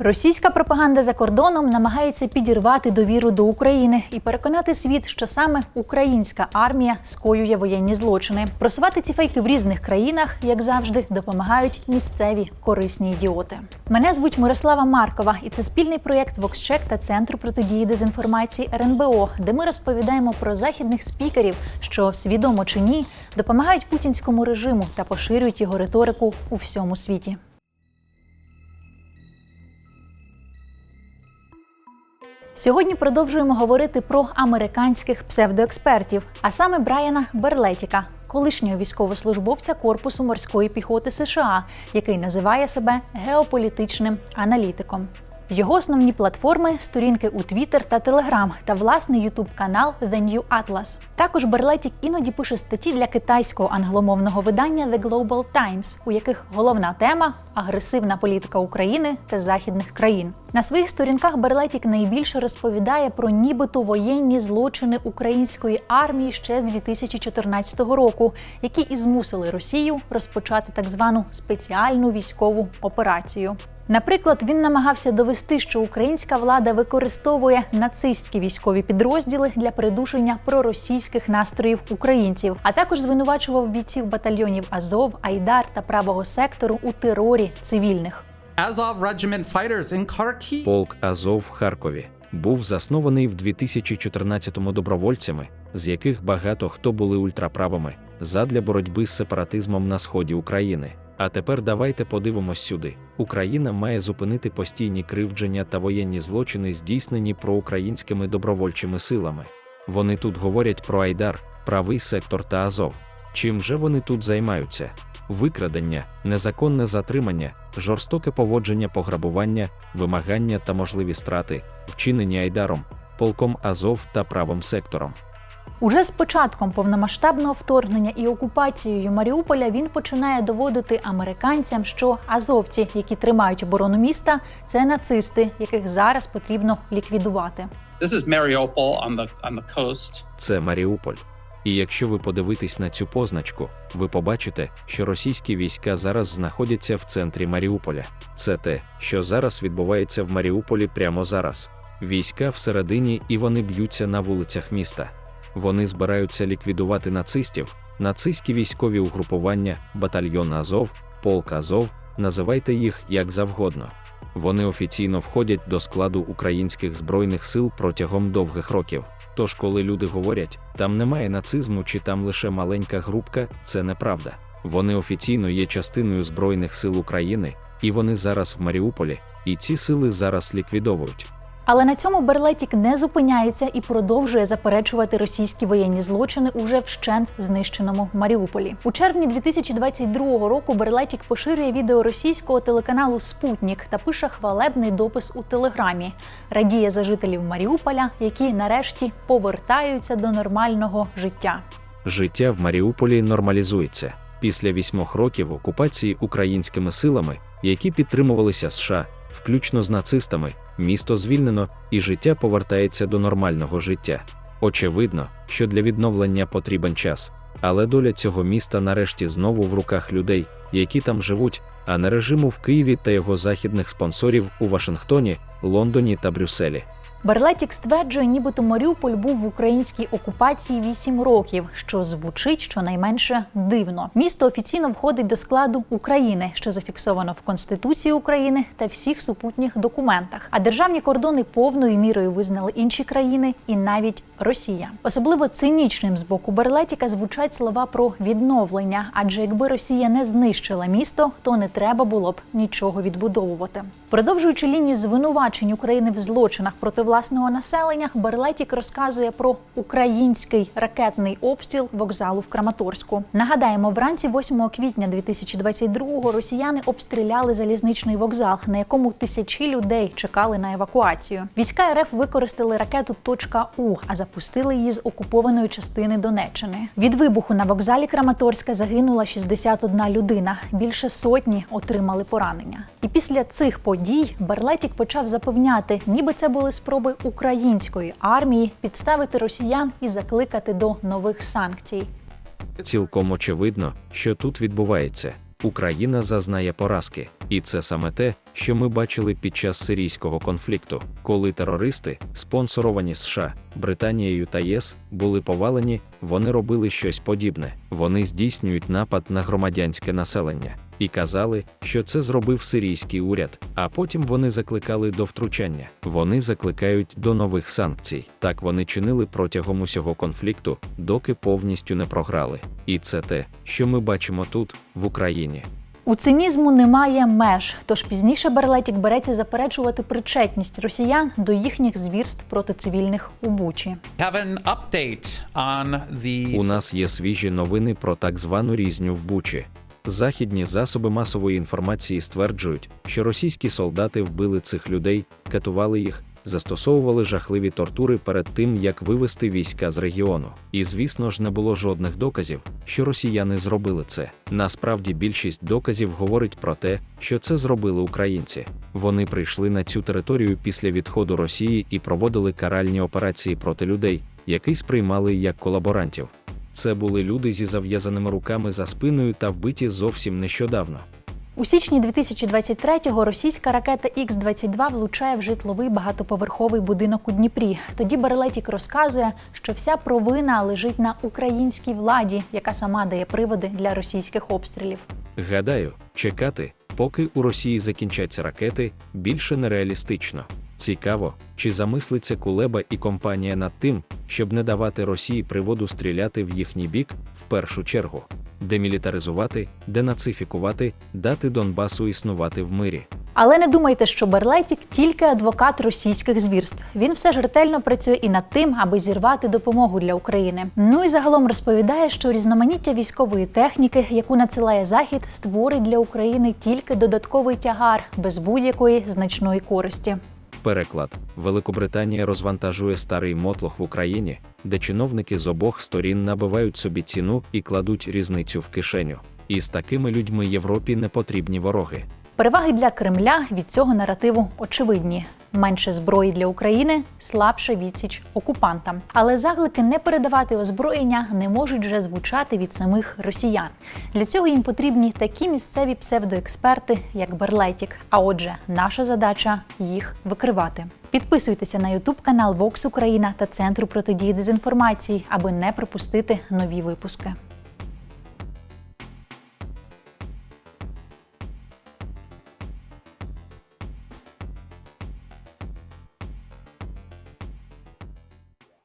Російська пропаганда за кордоном намагається підірвати довіру до України і переконати світ, що саме українська армія скоює воєнні злочини. Просувати ці фейки в різних країнах, як завжди, допомагають місцеві корисні ідіоти. Мене звуть Мирослава Маркова, і це спільний проєкт VoxCheck та центру протидії дезінформації РНБО, де ми розповідаємо про західних спікерів, що свідомо чи ні допомагають путінському режиму та поширюють його риторику у всьому світі. Сьогодні продовжуємо говорити про американських псевдоекспертів, а саме Брайана Берлетіка, колишнього військовослужбовця Корпусу морської піхоти США, який називає себе геополітичним аналітиком. Його основні платформи сторінки у Twitter та Telegram та власний YouTube канал The New Atlas. Також Берлетік іноді пише статті для китайського англомовного видання The Global Times, у яких головна тема агресивна політика України та західних країн. На своїх сторінках Берлетік найбільше розповідає про нібито воєнні злочини української армії ще з 2014 року, які і змусили Росію розпочати так звану спеціальну військову операцію. Наприклад, він намагався довести, що українська влада використовує нацистські військові підрозділи для придушення проросійських настроїв українців, а також звинувачував бійців батальйонів Азов, Айдар та правого сектору у терорі цивільних. Azov Regiment fighters in Kharkiv. Полк Азов в Харкові був заснований в 2014-му добровольцями, з яких багато хто були ультраправими, задля боротьби з сепаратизмом на сході України. А тепер давайте подивимось сюди. Україна має зупинити постійні кривдження та воєнні злочини, здійснені проукраїнськими добровольчими силами. Вони тут говорять про Айдар, правий сектор та Азов. Чим же вони тут займаються? Викрадення, незаконне затримання, жорстоке поводження пограбування, вимагання та можливі страти, вчинені Айдаром, полком Азов та правим сектором. Уже з початком повномасштабного вторгнення і окупацією Маріуполя він починає доводити американцям, що азовці, які тримають оборону міста, це нацисти, яких зараз потрібно ліквідувати. This is Mariupol on the on the coast. Це Маріуполь. І якщо ви подивитесь на цю позначку, ви побачите, що російські війська зараз знаходяться в центрі Маріуполя. Це те, що зараз відбувається в Маріуполі прямо зараз. Війська всередині і вони б'ються на вулицях міста. Вони збираються ліквідувати нацистів, нацистські військові угрупування, батальйон Азов, полк Азов, називайте їх як завгодно. Вони офіційно входять до складу українських збройних сил протягом довгих років. Тож, коли люди говорять, там немає нацизму чи там лише маленька групка, це неправда. Вони офіційно є частиною Збройних сил України, і вони зараз в Маріуполі, і ці сили зараз ліквідовують. Але на цьому Берлетік не зупиняється і продовжує заперечувати російські воєнні злочини уже вщент знищеному Маріуполі. У червні 2022 року Берлетік поширює відео російського телеканалу Спутнік та пише хвалебний допис у телеграмі. Радіє за жителів Маріуполя, які нарешті повертаються до нормального життя. Життя в Маріуполі нормалізується після вісьмох років окупації українськими силами, які підтримувалися США, включно з нацистами. Місто звільнено і життя повертається до нормального життя. Очевидно, що для відновлення потрібен час, але доля цього міста нарешті знову в руках людей, які там живуть, а не режиму в Києві та його західних спонсорів у Вашингтоні, Лондоні та Брюсселі. Берлетік стверджує, нібито Маріуполь був в українській окупації 8 років, що звучить щонайменше дивно. Місто офіційно входить до складу України, що зафіксовано в Конституції України та всіх супутніх документах. А державні кордони повною мірою визнали інші країни і навіть Росія. Особливо цинічним з боку Берлетіка звучать слова про відновлення, адже якби Росія не знищила місто, то не треба було б нічого відбудовувати. Продовжуючи лінію звинувачень України в злочинах проти власного населення, Берлетік розказує про український ракетний обстріл вокзалу в Краматорську. Нагадаємо, вранці 8 квітня 2022-го росіяни обстріляли залізничний вокзал, на якому тисячі людей чекали на евакуацію. Війська РФ використали ракету «Точка У, а запустили її з окупованої частини Донеччини. Від вибуху на вокзалі Краматорська загинула 61 людина. Більше сотні отримали поранення. І після цих подій Берлетік почав запевняти, ніби це були спроби української армії підставити росіян і закликати до нових санкцій. Цілком очевидно, що тут відбувається. Україна зазнає поразки, і це саме те, що ми бачили під час сирійського конфлікту, коли терористи, спонсоровані США, Британією та ЄС, були повалені, вони робили щось подібне. Вони здійснюють напад на громадянське населення і казали, що це зробив сирійський уряд. А потім вони закликали до втручання. Вони закликають до нових санкцій. Так вони чинили протягом усього конфлікту, доки повністю не програли. І це те, що ми бачимо тут, в Україні. У цинізму немає меж, тож пізніше Берлетік береться заперечувати причетність росіян до їхніх звірств проти цивільних у Бучі. У нас є свіжі новини про так звану різню в Бучі. Західні засоби масової інформації стверджують, що російські солдати вбили цих людей, катували їх, застосовували жахливі тортури перед тим, як вивести війська з регіону. І звісно ж не було жодних доказів, що росіяни зробили це. Насправді більшість доказів говорить про те, що це зробили українці. Вони прийшли на цю територію після відходу Росії і проводили каральні операції проти людей, які сприймали як колаборантів. Це були люди зі зав'язаними руками за спиною та вбиті зовсім нещодавно. У січні 2023-го російська ракета Х-22 влучає в житловий багатоповерховий будинок у Дніпрі. Тоді Берелетік розказує, що вся провина лежить на українській владі, яка сама дає приводи для російських обстрілів. Гадаю, чекати, поки у Росії закінчаться ракети, більше нереалістично. Цікаво, чи замислиться Кулеба і компанія над тим, щоб не давати Росії приводу стріляти в їхній бік в першу чергу, демілітаризувати, денацифікувати, дати Донбасу існувати в мирі. Але не думайте, що Берлетік тільки адвокат російських звірств. Він все ж ретельно працює і над тим, аби зірвати допомогу для України. Ну і загалом розповідає, що різноманіття військової техніки, яку надсилає Захід, створить для України тільки додатковий тягар без будь-якої значної користі. Переклад: Великобританія розвантажує старий мотлох в Україні, де чиновники з обох сторін набивають собі ціну і кладуть різницю в кишеню. І з такими людьми Європі не потрібні вороги. Переваги для Кремля від цього наративу очевидні: менше зброї для України, слабша відсіч окупантам. Але заклики не передавати озброєння не можуть вже звучати від самих росіян. Для цього їм потрібні такі місцеві псевдоексперти, як Берлетік. А отже, наша задача їх викривати. Підписуйтеся на Ютуб канал Vox Україна та Центру протидії дезінформації, аби не пропустити нові випуски.